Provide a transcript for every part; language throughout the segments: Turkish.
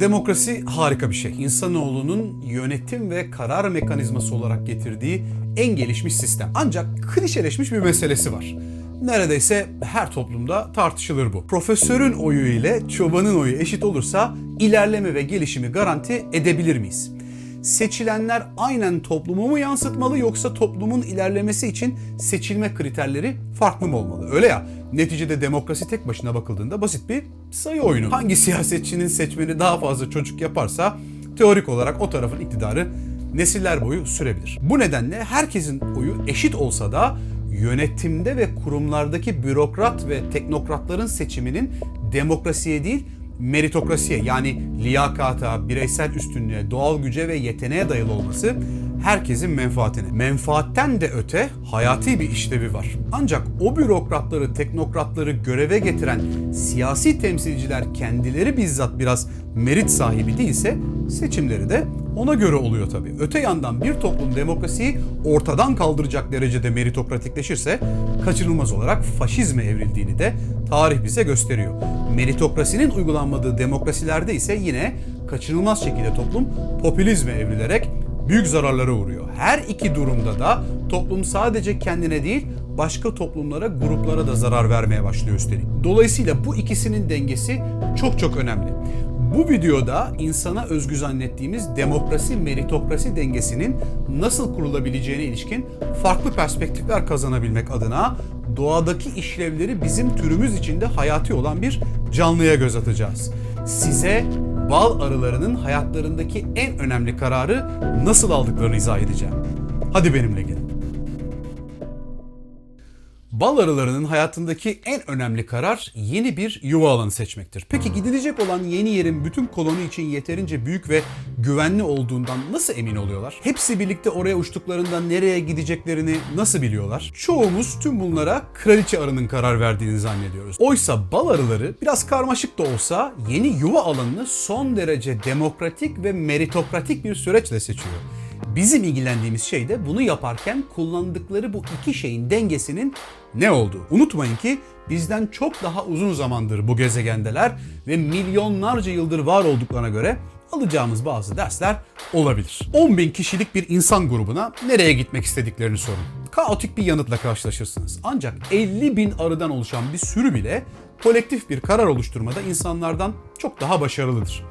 Demokrasi harika bir şey. İnsanoğlunun yönetim ve karar mekanizması olarak getirdiği en gelişmiş sistem. Ancak klişeleşmiş bir meselesi var. Neredeyse her toplumda tartışılır bu. Profesörün oyu ile çobanın oyu eşit olursa ilerleme ve gelişimi garanti edebilir miyiz? Seçilenler aynen toplumu mu yansıtmalı yoksa toplumun ilerlemesi için seçilme kriterleri farklı mı olmalı? Öyle ya neticede demokrasi tek başına bakıldığında basit bir sayı oyunu. Hangi siyasetçinin seçmeni daha fazla çocuk yaparsa teorik olarak o tarafın iktidarı nesiller boyu sürebilir. Bu nedenle herkesin oyu eşit olsa da yönetimde ve kurumlardaki bürokrat ve teknokratların seçiminin demokrasiye değil meritokrasiye yani liyakata, bireysel üstünlüğe, doğal güce ve yeteneğe dayalı olması herkesin menfaatine. Menfaatten de öte hayati bir işlevi var. Ancak o bürokratları, teknokratları göreve getiren siyasi temsilciler kendileri bizzat biraz merit sahibi değilse seçimleri de ona göre oluyor tabii. Öte yandan bir toplum demokrasiyi ortadan kaldıracak derecede meritokratikleşirse kaçınılmaz olarak faşizme evrildiğini de tarih bize gösteriyor. Meritokrasinin uygulanmadığı demokrasilerde ise yine kaçınılmaz şekilde toplum popülizme evrilerek büyük zararlara uğruyor. Her iki durumda da toplum sadece kendine değil başka toplumlara, gruplara da zarar vermeye başlıyor üstelik. Dolayısıyla bu ikisinin dengesi çok çok önemli. Bu videoda insana özgü zannettiğimiz demokrasi meritokrasi dengesinin nasıl kurulabileceğine ilişkin farklı perspektifler kazanabilmek adına doğadaki işlevleri bizim türümüz içinde hayati olan bir canlıya göz atacağız. Size bal arılarının hayatlarındaki en önemli kararı nasıl aldıklarını izah edeceğim. Hadi benimle gelin. Bal arılarının hayatındaki en önemli karar yeni bir yuva alanı seçmektir. Peki gidilecek olan yeni yerin bütün koloni için yeterince büyük ve güvenli olduğundan nasıl emin oluyorlar? Hepsi birlikte oraya uçtuklarında nereye gideceklerini nasıl biliyorlar? Çoğumuz tüm bunlara kraliçe arının karar verdiğini zannediyoruz. Oysa bal arıları biraz karmaşık da olsa yeni yuva alanını son derece demokratik ve meritokratik bir süreçle seçiyor. Bizim ilgilendiğimiz şey de bunu yaparken kullandıkları bu iki şeyin dengesinin ne olduğu. Unutmayın ki bizden çok daha uzun zamandır bu gezegendeler ve milyonlarca yıldır var olduklarına göre alacağımız bazı dersler olabilir. 10 bin kişilik bir insan grubuna nereye gitmek istediklerini sorun. Kaotik bir yanıtla karşılaşırsınız. Ancak 50 bin arıdan oluşan bir sürü bile kolektif bir karar oluşturmada insanlardan çok daha başarılıdır.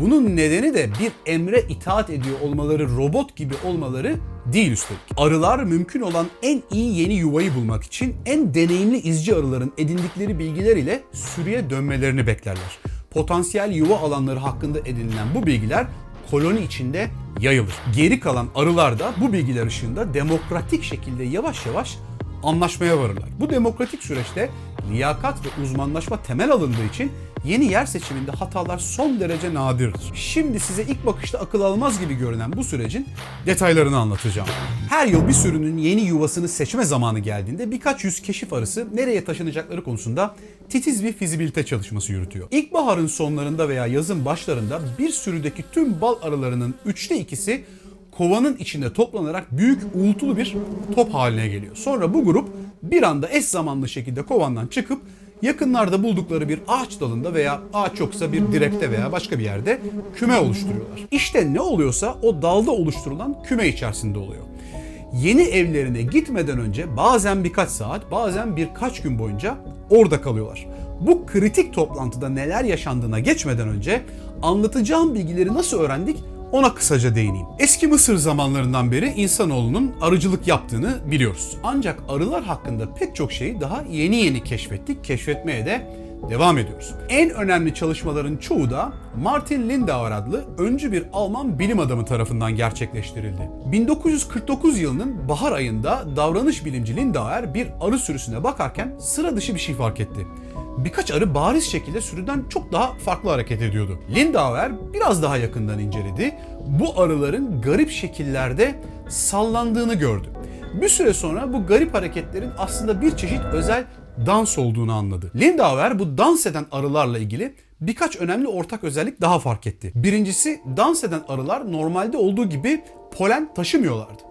Bunun nedeni de bir emre itaat ediyor olmaları, robot gibi olmaları değil üstelik. Arılar mümkün olan en iyi yeni yuvayı bulmak için en deneyimli izci arıların edindikleri bilgiler ile sürüye dönmelerini beklerler. Potansiyel yuva alanları hakkında edinilen bu bilgiler koloni içinde yayılır. Geri kalan arılar da bu bilgiler ışığında demokratik şekilde yavaş yavaş anlaşmaya varırlar. Bu demokratik süreçte liyakat ve uzmanlaşma temel alındığı için yeni yer seçiminde hatalar son derece nadirdir. Şimdi size ilk bakışta akıl almaz gibi görünen bu sürecin detaylarını anlatacağım. Her yıl bir sürünün yeni yuvasını seçme zamanı geldiğinde birkaç yüz keşif arısı nereye taşınacakları konusunda titiz bir fizibilite çalışması yürütüyor. İlkbaharın sonlarında veya yazın başlarında bir sürüdeki tüm bal arılarının üçte ikisi kovanın içinde toplanarak büyük uğultulu bir top haline geliyor. Sonra bu grup bir anda eş zamanlı şekilde kovandan çıkıp yakınlarda buldukları bir ağaç dalında veya ağaç yoksa bir direkte veya başka bir yerde küme oluşturuyorlar. İşte ne oluyorsa o dalda oluşturulan küme içerisinde oluyor. Yeni evlerine gitmeden önce bazen birkaç saat, bazen birkaç gün boyunca orada kalıyorlar. Bu kritik toplantıda neler yaşandığına geçmeden önce anlatacağım bilgileri nasıl öğrendik ona kısaca değineyim. Eski Mısır zamanlarından beri insanoğlunun arıcılık yaptığını biliyoruz. Ancak arılar hakkında pek çok şeyi daha yeni yeni keşfettik, keşfetmeye de devam ediyoruz. En önemli çalışmaların çoğu da Martin Lindauer adlı öncü bir Alman bilim adamı tarafından gerçekleştirildi. 1949 yılının bahar ayında davranış bilimci Lindauer bir arı sürüsüne bakarken sıra dışı bir şey fark etti birkaç arı bariz şekilde sürüden çok daha farklı hareket ediyordu. Lindauer biraz daha yakından inceledi. Bu arıların garip şekillerde sallandığını gördü. Bir süre sonra bu garip hareketlerin aslında bir çeşit özel dans olduğunu anladı. Lindauer bu dans eden arılarla ilgili birkaç önemli ortak özellik daha fark etti. Birincisi dans eden arılar normalde olduğu gibi polen taşımıyorlardı.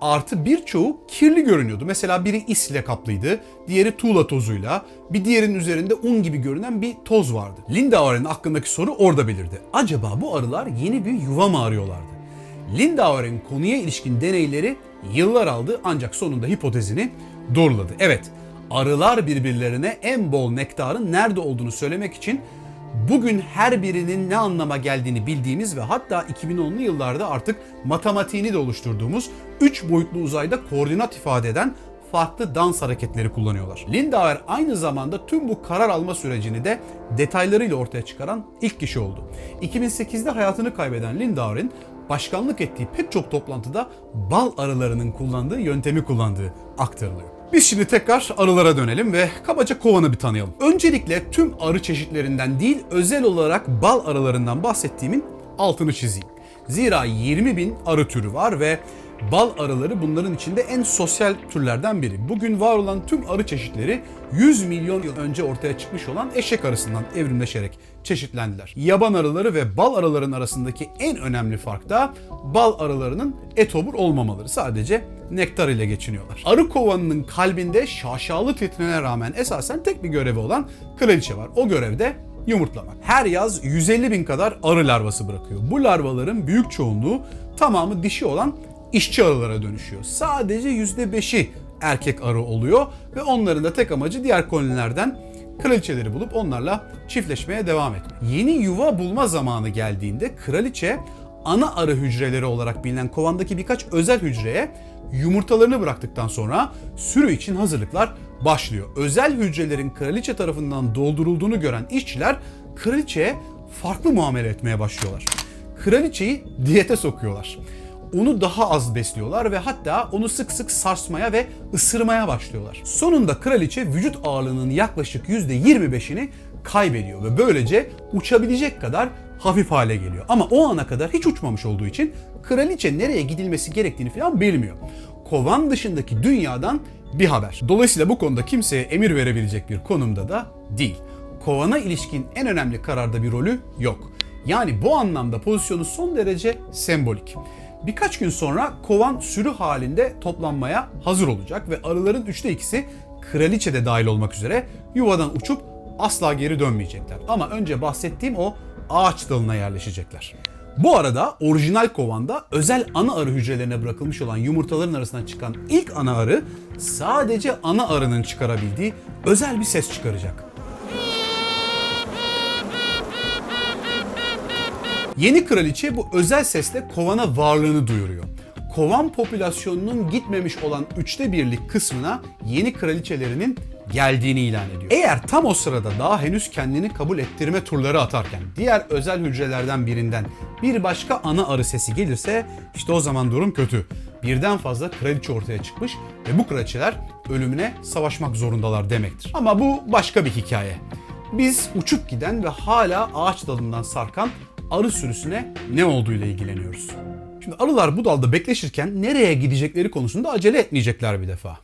Artı birçoğu kirli görünüyordu. Mesela biri is ile kaplıydı, diğeri tuğla tozuyla, bir diğerinin üzerinde un gibi görünen bir toz vardı. Lindauer'in aklındaki soru orada belirdi. Acaba bu arılar yeni bir yuva mı arıyorlardı? Lindauer'in konuya ilişkin deneyleri yıllar aldı ancak sonunda hipotezini doğruladı. Evet, arılar birbirlerine en bol nektarın nerede olduğunu söylemek için bugün her birinin ne anlama geldiğini bildiğimiz ve hatta 2010'lu yıllarda artık matematiğini de oluşturduğumuz 3 boyutlu uzayda koordinat ifade eden farklı dans hareketleri kullanıyorlar. Lindauer aynı zamanda tüm bu karar alma sürecini de detaylarıyla ortaya çıkaran ilk kişi oldu. 2008'de hayatını kaybeden Lindauer'in başkanlık ettiği pek çok toplantıda bal arılarının kullandığı yöntemi kullandığı aktarılıyor. Biz şimdi tekrar arılara dönelim ve kabaca kovanı bir tanıyalım. Öncelikle tüm arı çeşitlerinden değil özel olarak bal arılarından bahsettiğimin altını çizeyim. Zira 20 bin arı türü var ve bal arıları bunların içinde en sosyal türlerden biri. Bugün var olan tüm arı çeşitleri 100 milyon yıl önce ortaya çıkmış olan eşek arısından evrimleşerek çeşitlendiler. Yaban arıları ve bal arıların arasındaki en önemli fark da bal arılarının etobur olmamaları. Sadece nektar ile geçiniyorlar. Arı kovanının kalbinde şaşalı titrene rağmen esasen tek bir görevi olan kraliçe var. O görevde yumurtlamak. Her yaz 150 bin kadar arı larvası bırakıyor. Bu larvaların büyük çoğunluğu tamamı dişi olan işçi arılara dönüşüyor. Sadece %5'i erkek arı oluyor ve onların da tek amacı diğer kolonilerden kraliçeleri bulup onlarla çiftleşmeye devam etmek. Yeni yuva bulma zamanı geldiğinde kraliçe ana arı hücreleri olarak bilinen kovandaki birkaç özel hücreye yumurtalarını bıraktıktan sonra sürü için hazırlıklar başlıyor. Özel hücrelerin kraliçe tarafından doldurulduğunu gören işçiler kraliçeye farklı muamele etmeye başlıyorlar. Kraliçeyi diyete sokuyorlar. Onu daha az besliyorlar ve hatta onu sık sık sarsmaya ve ısırmaya başlıyorlar. Sonunda kraliçe vücut ağırlığının yaklaşık %25'ini kaybediyor ve böylece uçabilecek kadar hafif hale geliyor. Ama o ana kadar hiç uçmamış olduğu için kraliçe nereye gidilmesi gerektiğini falan bilmiyor. Kovan dışındaki dünyadan bir haber. Dolayısıyla bu konuda kimseye emir verebilecek bir konumda da değil. Kovana ilişkin en önemli kararda bir rolü yok. Yani bu anlamda pozisyonu son derece sembolik. Birkaç gün sonra kovan sürü halinde toplanmaya hazır olacak ve arıların üçte ikisi kraliçe de dahil olmak üzere yuvadan uçup asla geri dönmeyecekler. Ama önce bahsettiğim o ağaç dalına yerleşecekler. Bu arada orijinal kovanda özel ana arı hücrelerine bırakılmış olan yumurtaların arasından çıkan ilk ana arı sadece ana arının çıkarabildiği özel bir ses çıkaracak. Yeni kraliçe bu özel sesle kovana varlığını duyuruyor. Kovan popülasyonunun gitmemiş olan üçte birlik kısmına yeni kraliçelerinin geldiğini ilan ediyor. Eğer tam o sırada daha henüz kendini kabul ettirme turları atarken diğer özel hücrelerden birinden bir başka ana arı sesi gelirse işte o zaman durum kötü. Birden fazla kraliçe ortaya çıkmış ve bu kraliçeler ölümüne savaşmak zorundalar demektir. Ama bu başka bir hikaye. Biz uçup giden ve hala ağaç dalından sarkan arı sürüsüne ne olduğuyla ilgileniyoruz. Şimdi arılar bu dalda bekleşirken nereye gidecekleri konusunda acele etmeyecekler bir defa.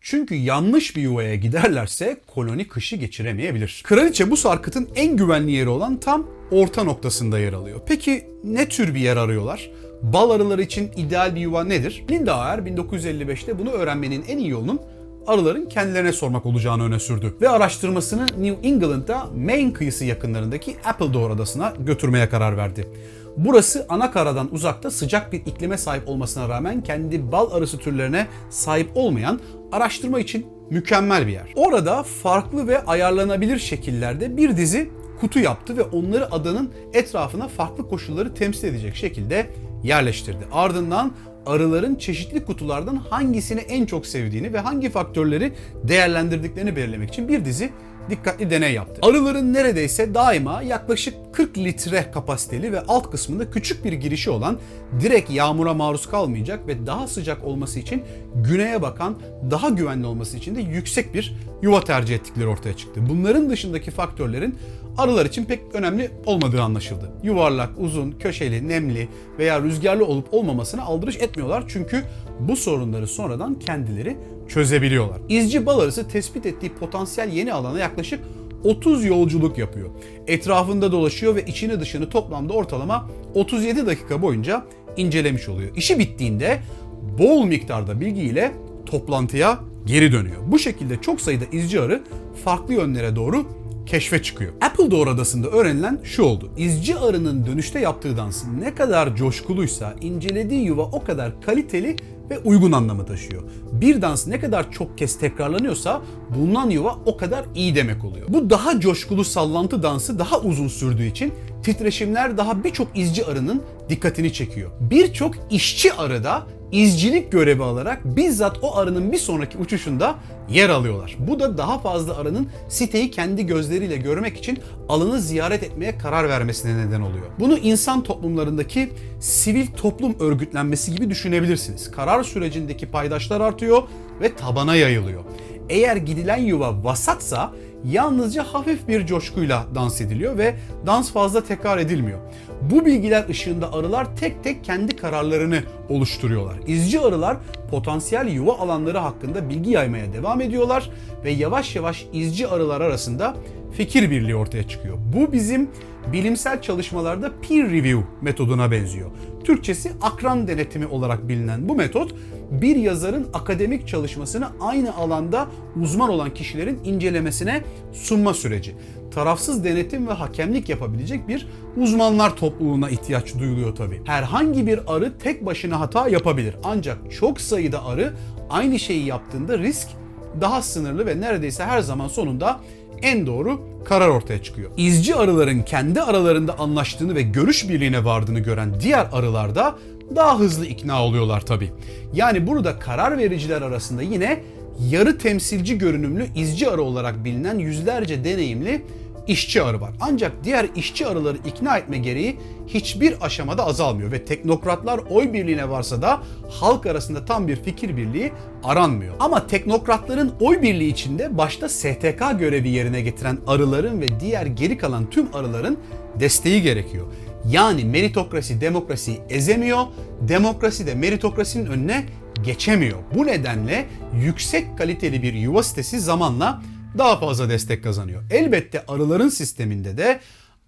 Çünkü yanlış bir yuvaya giderlerse koloni kışı geçiremeyebilir. Kraliçe bu sarkıtın en güvenli yeri olan tam orta noktasında yer alıyor. Peki ne tür bir yer arıyorlar? Bal arıları için ideal bir yuva nedir? Lindauer 1955'te bunu öğrenmenin en iyi yolunun arıların kendilerine sormak olacağını öne sürdü. Ve araştırmasını New England'da Maine kıyısı yakınlarındaki Appledore adasına götürmeye karar verdi. Burası ana karadan uzakta sıcak bir iklime sahip olmasına rağmen kendi bal arısı türlerine sahip olmayan araştırma için mükemmel bir yer. Orada farklı ve ayarlanabilir şekillerde bir dizi kutu yaptı ve onları adanın etrafına farklı koşulları temsil edecek şekilde yerleştirdi. Ardından arıların çeşitli kutulardan hangisini en çok sevdiğini ve hangi faktörleri değerlendirdiklerini belirlemek için bir dizi dikkatli deney yaptı. Arıların neredeyse daima yaklaşık 40 litre kapasiteli ve alt kısmında küçük bir girişi olan direkt yağmura maruz kalmayacak ve daha sıcak olması için güneye bakan daha güvenli olması için de yüksek bir yuva tercih ettikleri ortaya çıktı. Bunların dışındaki faktörlerin arılar için pek önemli olmadığı anlaşıldı. Yuvarlak, uzun, köşeli, nemli veya rüzgarlı olup olmamasına aldırış etmiyorlar çünkü bu sorunları sonradan kendileri çözebiliyorlar. İzci bal arısı tespit ettiği potansiyel yeni alana yaklaşık 30 yolculuk yapıyor. Etrafında dolaşıyor ve içini dışını toplamda ortalama 37 dakika boyunca incelemiş oluyor. İşi bittiğinde bol miktarda bilgiyle toplantıya geri dönüyor. Bu şekilde çok sayıda izci arı farklı yönlere doğru keşfe çıkıyor. Apple Doğru Adası'nda öğrenilen şu oldu. İzci arının dönüşte yaptığı dans ne kadar coşkuluysa incelediği yuva o kadar kaliteli ve uygun anlamı taşıyor. Bir dans ne kadar çok kez tekrarlanıyorsa bulunan yuva o kadar iyi demek oluyor. Bu daha coşkulu sallantı dansı daha uzun sürdüğü için titreşimler daha birçok izci arının dikkatini çekiyor. Birçok işçi arı da izcilik görevi alarak bizzat o arının bir sonraki uçuşunda yer alıyorlar. Bu da daha fazla arının siteyi kendi gözleriyle görmek için alanı ziyaret etmeye karar vermesine neden oluyor. Bunu insan toplumlarındaki sivil toplum örgütlenmesi gibi düşünebilirsiniz. Karar sürecindeki paydaşlar artıyor ve tabana yayılıyor. Eğer gidilen yuva vasatsa yalnızca hafif bir coşkuyla dans ediliyor ve dans fazla tekrar edilmiyor. Bu bilgiler ışığında arılar tek tek kendi kararlarını oluşturuyorlar. İzci arılar potansiyel yuva alanları hakkında bilgi yaymaya devam ediyorlar ve yavaş yavaş izci arılar arasında fikir birliği ortaya çıkıyor. Bu bizim bilimsel çalışmalarda peer review metoduna benziyor. Türkçesi akran denetimi olarak bilinen bu metot bir yazarın akademik çalışmasını aynı alanda uzman olan kişilerin incelemesine sunma süreci. Tarafsız denetim ve hakemlik yapabilecek bir uzmanlar topluluğuna ihtiyaç duyuluyor tabii. Herhangi bir arı tek başına hata yapabilir. Ancak çok sayıda arı aynı şeyi yaptığında risk daha sınırlı ve neredeyse her zaman sonunda en doğru karar ortaya çıkıyor. İzci arıların kendi aralarında anlaştığını ve görüş birliğine vardığını gören diğer arılar da daha hızlı ikna oluyorlar tabii. Yani burada karar vericiler arasında yine yarı temsilci görünümlü izci arı olarak bilinen yüzlerce deneyimli işçi arı var. Ancak diğer işçi arıları ikna etme gereği hiçbir aşamada azalmıyor ve teknokratlar oy birliğine varsa da halk arasında tam bir fikir birliği aranmıyor. Ama teknokratların oy birliği içinde başta STK görevi yerine getiren arıların ve diğer geri kalan tüm arıların desteği gerekiyor. Yani meritokrasi demokrasiyi ezemiyor, demokrasi de meritokrasinin önüne geçemiyor. Bu nedenle yüksek kaliteli bir yuva sitesi zamanla daha fazla destek kazanıyor. Elbette arıların sisteminde de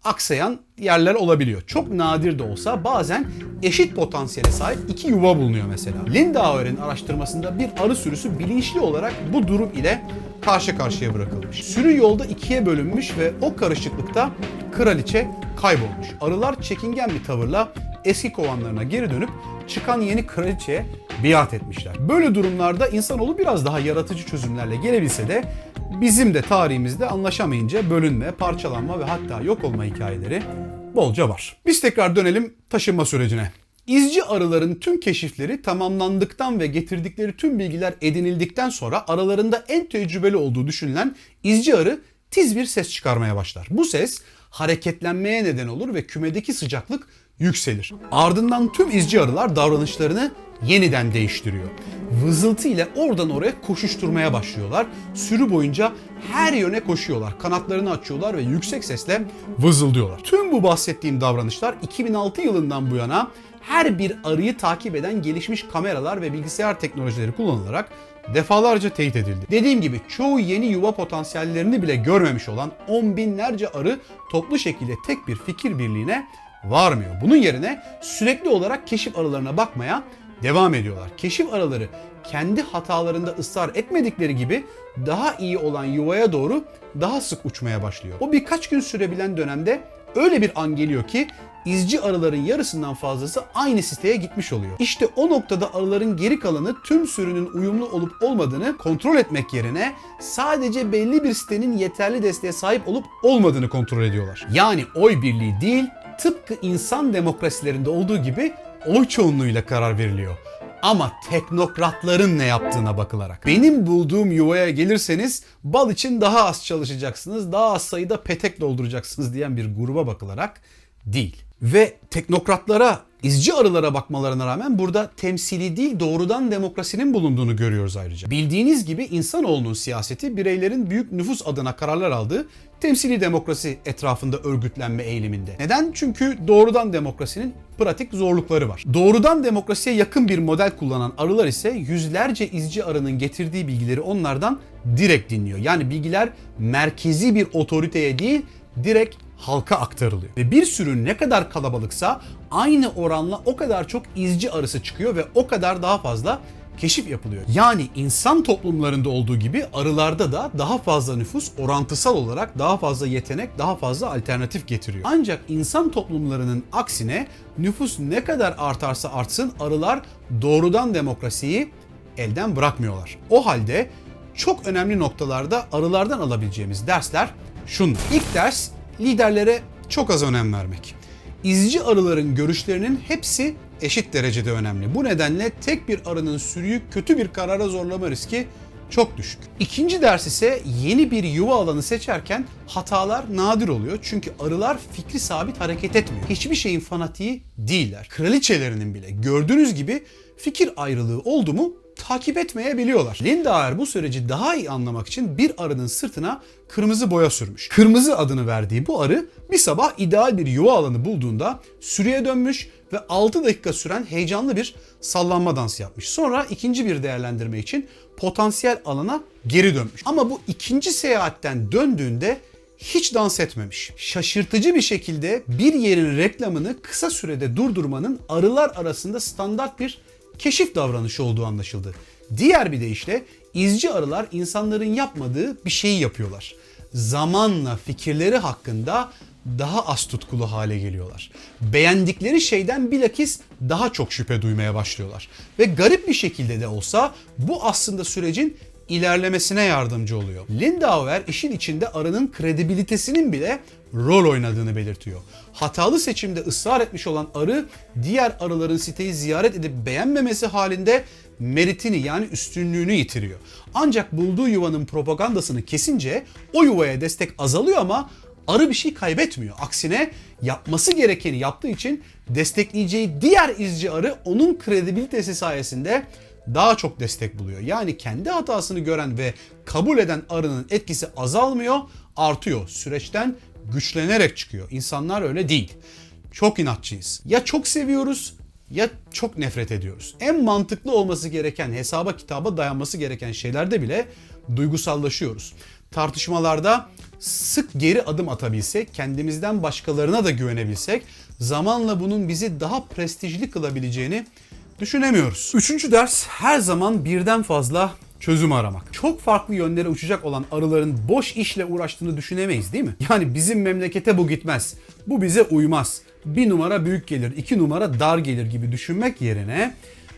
aksayan yerler olabiliyor. Çok nadir de olsa bazen eşit potansiyele sahip iki yuva bulunuyor mesela. Lindauer'in araştırmasında bir arı sürüsü bilinçli olarak bu durum ile karşı karşıya bırakılmış. Sürü yolda ikiye bölünmüş ve o karışıklıkta kraliçe kaybolmuş. Arılar çekingen bir tavırla eski kovanlarına geri dönüp çıkan yeni kraliçeye biat etmişler. Böyle durumlarda insanoğlu biraz daha yaratıcı çözümlerle gelebilse de bizim de tarihimizde anlaşamayınca bölünme, parçalanma ve hatta yok olma hikayeleri bolca var. Biz tekrar dönelim taşınma sürecine. İzci arıların tüm keşifleri tamamlandıktan ve getirdikleri tüm bilgiler edinildikten sonra aralarında en tecrübeli olduğu düşünülen izci arı tiz bir ses çıkarmaya başlar. Bu ses hareketlenmeye neden olur ve kümedeki sıcaklık yükselir. Ardından tüm izci arılar davranışlarını yeniden değiştiriyor. Vızıltı ile oradan oraya koşuşturmaya başlıyorlar. Sürü boyunca her yöne koşuyorlar. Kanatlarını açıyorlar ve yüksek sesle vızıldıyorlar. Tüm bu bahsettiğim davranışlar 2006 yılından bu yana her bir arıyı takip eden gelişmiş kameralar ve bilgisayar teknolojileri kullanılarak defalarca teyit edildi. Dediğim gibi çoğu yeni yuva potansiyellerini bile görmemiş olan on binlerce arı toplu şekilde tek bir fikir birliğine varmıyor. Bunun yerine sürekli olarak keşif arılarına bakmaya devam ediyorlar. Keşif arıları kendi hatalarında ısrar etmedikleri gibi daha iyi olan yuvaya doğru daha sık uçmaya başlıyor. O birkaç gün sürebilen dönemde öyle bir an geliyor ki izci arıların yarısından fazlası aynı siteye gitmiş oluyor. İşte o noktada arıların geri kalanı tüm sürünün uyumlu olup olmadığını kontrol etmek yerine sadece belli bir sitenin yeterli desteğe sahip olup olmadığını kontrol ediyorlar. Yani oy birliği değil, tıpkı insan demokrasilerinde olduğu gibi oy çoğunluğuyla karar veriliyor. Ama teknokratların ne yaptığına bakılarak. Benim bulduğum yuvaya gelirseniz bal için daha az çalışacaksınız, daha az sayıda petek dolduracaksınız diyen bir gruba bakılarak değil. Ve teknokratlara, izci arılara bakmalarına rağmen burada temsili değil doğrudan demokrasinin bulunduğunu görüyoruz ayrıca. Bildiğiniz gibi insanoğlunun siyaseti bireylerin büyük nüfus adına kararlar aldığı temsili demokrasi etrafında örgütlenme eğiliminde. Neden? Çünkü doğrudan demokrasinin pratik zorlukları var. Doğrudan demokrasiye yakın bir model kullanan arılar ise yüzlerce izci arının getirdiği bilgileri onlardan direkt dinliyor. Yani bilgiler merkezi bir otoriteye değil direkt halka aktarılıyor. Ve bir sürü ne kadar kalabalıksa aynı oranla o kadar çok izci arısı çıkıyor ve o kadar daha fazla keşif yapılıyor. Yani insan toplumlarında olduğu gibi arılarda da daha fazla nüfus orantısal olarak daha fazla yetenek, daha fazla alternatif getiriyor. Ancak insan toplumlarının aksine nüfus ne kadar artarsa artsın arılar doğrudan demokrasiyi elden bırakmıyorlar. O halde çok önemli noktalarda arılardan alabileceğimiz dersler şunlar. İlk ders liderlere çok az önem vermek. İzci arıların görüşlerinin hepsi eşit derecede önemli. Bu nedenle tek bir arının sürüyü kötü bir karara zorlama riski çok düşük. İkinci ders ise yeni bir yuva alanı seçerken hatalar nadir oluyor. Çünkü arılar fikri sabit hareket etmiyor. Hiçbir şeyin fanatiği değiller. Kraliçelerinin bile gördüğünüz gibi fikir ayrılığı oldu mu takip etmeyebiliyorlar. Lindauer bu süreci daha iyi anlamak için bir arının sırtına kırmızı boya sürmüş. Kırmızı adını verdiği bu arı bir sabah ideal bir yuva alanı bulduğunda sürüye dönmüş ve 6 dakika süren heyecanlı bir sallanma dansı yapmış. Sonra ikinci bir değerlendirme için potansiyel alana geri dönmüş. Ama bu ikinci seyahatten döndüğünde hiç dans etmemiş. Şaşırtıcı bir şekilde bir yerin reklamını kısa sürede durdurmanın arılar arasında standart bir keşif davranışı olduğu anlaşıldı. Diğer bir deyişle izci arılar insanların yapmadığı bir şeyi yapıyorlar. Zamanla fikirleri hakkında daha az tutkulu hale geliyorlar. Beğendikleri şeyden bilakis daha çok şüphe duymaya başlıyorlar. Ve garip bir şekilde de olsa bu aslında sürecin ilerlemesine yardımcı oluyor. Lindauer işin içinde arının kredibilitesinin bile rol oynadığını belirtiyor. Hatalı seçimde ısrar etmiş olan arı diğer arıların siteyi ziyaret edip beğenmemesi halinde meritini yani üstünlüğünü yitiriyor. Ancak bulduğu yuvanın propagandasını kesince o yuvaya destek azalıyor ama arı bir şey kaybetmiyor. Aksine yapması gerekeni yaptığı için destekleyeceği diğer izci arı onun kredibilitesi sayesinde daha çok destek buluyor. Yani kendi hatasını gören ve kabul eden arının etkisi azalmıyor, artıyor. Süreçten güçlenerek çıkıyor. İnsanlar öyle değil. Çok inatçıyız. Ya çok seviyoruz ya çok nefret ediyoruz. En mantıklı olması gereken, hesaba kitaba dayanması gereken şeylerde bile duygusallaşıyoruz. Tartışmalarda sık geri adım atabilsek, kendimizden başkalarına da güvenebilsek, zamanla bunun bizi daha prestijli kılabileceğini düşünemiyoruz. Üçüncü ders her zaman birden fazla çözüm aramak. Çok farklı yönlere uçacak olan arıların boş işle uğraştığını düşünemeyiz değil mi? Yani bizim memlekete bu gitmez. Bu bize uymaz. Bir numara büyük gelir, iki numara dar gelir gibi düşünmek yerine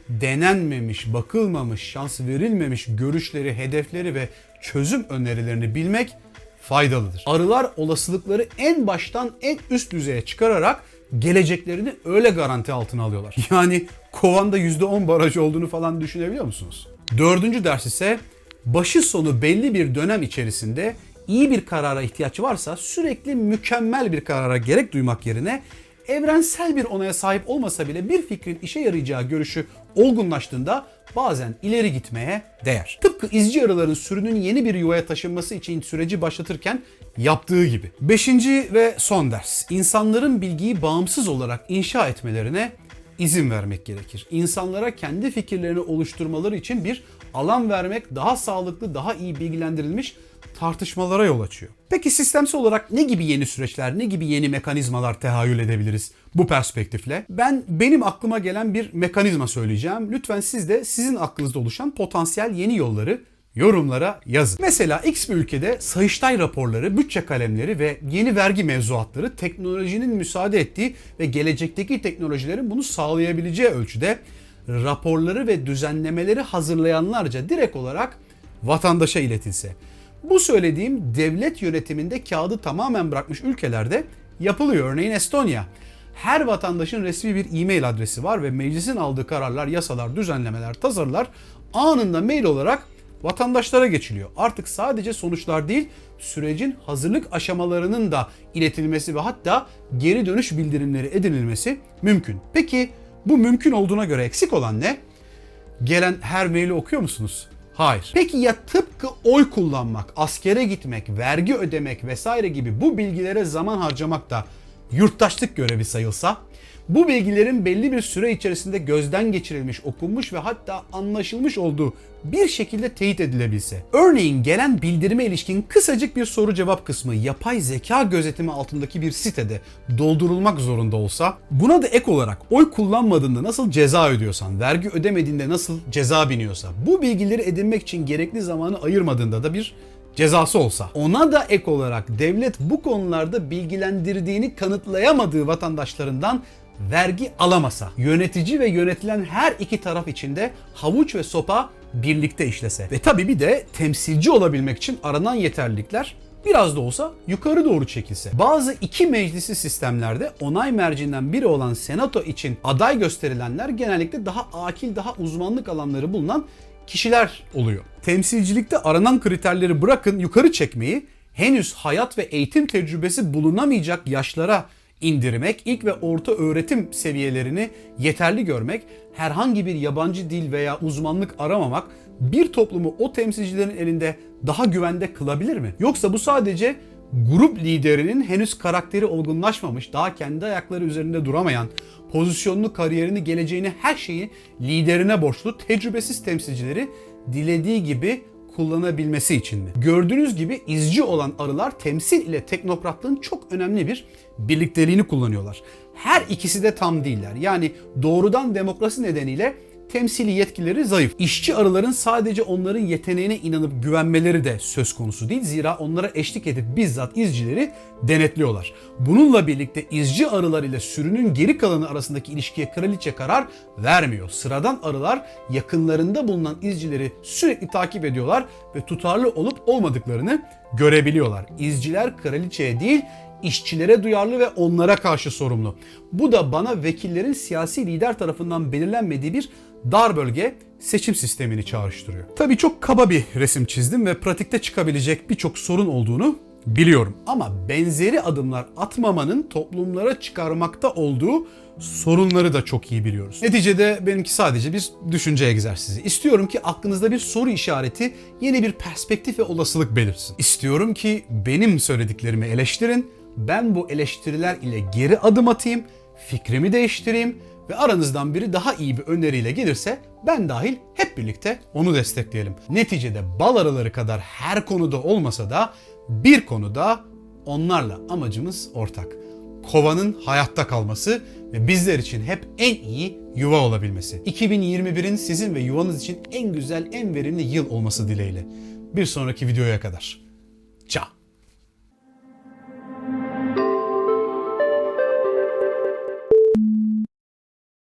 denenmemiş, bakılmamış, şans verilmemiş görüşleri, hedefleri ve çözüm önerilerini bilmek faydalıdır. Arılar olasılıkları en baştan en üst düzeye çıkararak geleceklerini öyle garanti altına alıyorlar. Yani kovanda %10 baraj olduğunu falan düşünebiliyor musunuz? Dördüncü ders ise başı sonu belli bir dönem içerisinde iyi bir karara ihtiyaç varsa sürekli mükemmel bir karara gerek duymak yerine evrensel bir onaya sahip olmasa bile bir fikrin işe yarayacağı görüşü olgunlaştığında bazen ileri gitmeye değer. Tıpkı izci arıların sürünün yeni bir yuvaya taşınması için süreci başlatırken yaptığı gibi. Beşinci ve son ders. İnsanların bilgiyi bağımsız olarak inşa etmelerine izin vermek gerekir. İnsanlara kendi fikirlerini oluşturmaları için bir alan vermek daha sağlıklı, daha iyi bilgilendirilmiş tartışmalara yol açıyor. Peki sistemsel olarak ne gibi yeni süreçler, ne gibi yeni mekanizmalar tehayyül edebiliriz bu perspektifle? Ben benim aklıma gelen bir mekanizma söyleyeceğim. Lütfen siz de sizin aklınızda oluşan potansiyel yeni yolları yorumlara yazın. Mesela X bir ülkede Sayıştay raporları, bütçe kalemleri ve yeni vergi mevzuatları teknolojinin müsaade ettiği ve gelecekteki teknolojilerin bunu sağlayabileceği ölçüde raporları ve düzenlemeleri hazırlayanlarca direkt olarak vatandaşa iletilse. Bu söylediğim devlet yönetiminde kağıdı tamamen bırakmış ülkelerde yapılıyor. Örneğin Estonya. Her vatandaşın resmi bir e-mail adresi var ve meclisin aldığı kararlar, yasalar, düzenlemeler, tasarılar anında mail olarak vatandaşlara geçiliyor. Artık sadece sonuçlar değil, sürecin hazırlık aşamalarının da iletilmesi ve hatta geri dönüş bildirimleri edinilmesi mümkün. Peki bu mümkün olduğuna göre eksik olan ne? Gelen her maili okuyor musunuz? Hayır. Peki ya tıpkı oy kullanmak, askere gitmek, vergi ödemek vesaire gibi bu bilgilere zaman harcamak da yurttaşlık görevi sayılsa, bu bilgilerin belli bir süre içerisinde gözden geçirilmiş, okunmuş ve hatta anlaşılmış olduğu bir şekilde teyit edilebilse. Örneğin gelen bildirime ilişkin kısacık bir soru cevap kısmı yapay zeka gözetimi altındaki bir sitede doldurulmak zorunda olsa, buna da ek olarak oy kullanmadığında nasıl ceza ödüyorsan, vergi ödemediğinde nasıl ceza biniyorsa, bu bilgileri edinmek için gerekli zamanı ayırmadığında da bir cezası olsa ona da ek olarak devlet bu konularda bilgilendirdiğini kanıtlayamadığı vatandaşlarından vergi alamasa, yönetici ve yönetilen her iki taraf içinde havuç ve sopa birlikte işlese. Ve tabii bir de temsilci olabilmek için aranan yeterlilikler biraz da olsa yukarı doğru çekilse. Bazı iki meclisi sistemlerde onay mercinden biri olan senato için aday gösterilenler genellikle daha akil, daha uzmanlık alanları bulunan kişiler oluyor. Temsilcilikte aranan kriterleri bırakın yukarı çekmeyi henüz hayat ve eğitim tecrübesi bulunamayacak yaşlara indirmek, ilk ve orta öğretim seviyelerini yeterli görmek, herhangi bir yabancı dil veya uzmanlık aramamak bir toplumu o temsilcilerin elinde daha güvende kılabilir mi? Yoksa bu sadece grup liderinin henüz karakteri olgunlaşmamış, daha kendi ayakları üzerinde duramayan, pozisyonunu, kariyerini, geleceğini, her şeyi liderine borçlu tecrübesiz temsilcileri dilediği gibi kullanabilmesi için mi? Gördüğünüz gibi izci olan arılar temsil ile teknokratlığın çok önemli bir birlikteliğini kullanıyorlar. Her ikisi de tam değiller. Yani doğrudan demokrasi nedeniyle temsili yetkileri zayıf. İşçi arıların sadece onların yeteneğine inanıp güvenmeleri de söz konusu değil. Zira onlara eşlik edip bizzat izcileri denetliyorlar. Bununla birlikte izci arılar ile sürünün geri kalanı arasındaki ilişkiye kraliçe karar vermiyor. Sıradan arılar yakınlarında bulunan izcileri sürekli takip ediyorlar ve tutarlı olup olmadıklarını görebiliyorlar. İzciler kraliçeye değil işçilere duyarlı ve onlara karşı sorumlu. Bu da bana vekillerin siyasi lider tarafından belirlenmediği bir dar bölge seçim sistemini çağrıştırıyor. Tabii çok kaba bir resim çizdim ve pratikte çıkabilecek birçok sorun olduğunu biliyorum. Ama benzeri adımlar atmamanın toplumlara çıkarmakta olduğu sorunları da çok iyi biliyoruz. Neticede benimki sadece bir düşünce egzersizi. İstiyorum ki aklınızda bir soru işareti, yeni bir perspektif ve olasılık belirsin. İstiyorum ki benim söylediklerimi eleştirin, ben bu eleştiriler ile geri adım atayım, fikrimi değiştireyim ve aranızdan biri daha iyi bir öneriyle gelirse ben dahil hep birlikte onu destekleyelim. Neticede bal arıları kadar her konuda olmasa da bir konuda onlarla amacımız ortak. Kovanın hayatta kalması ve bizler için hep en iyi yuva olabilmesi. 2021'in sizin ve yuvanız için en güzel, en verimli yıl olması dileğiyle. Bir sonraki videoya kadar.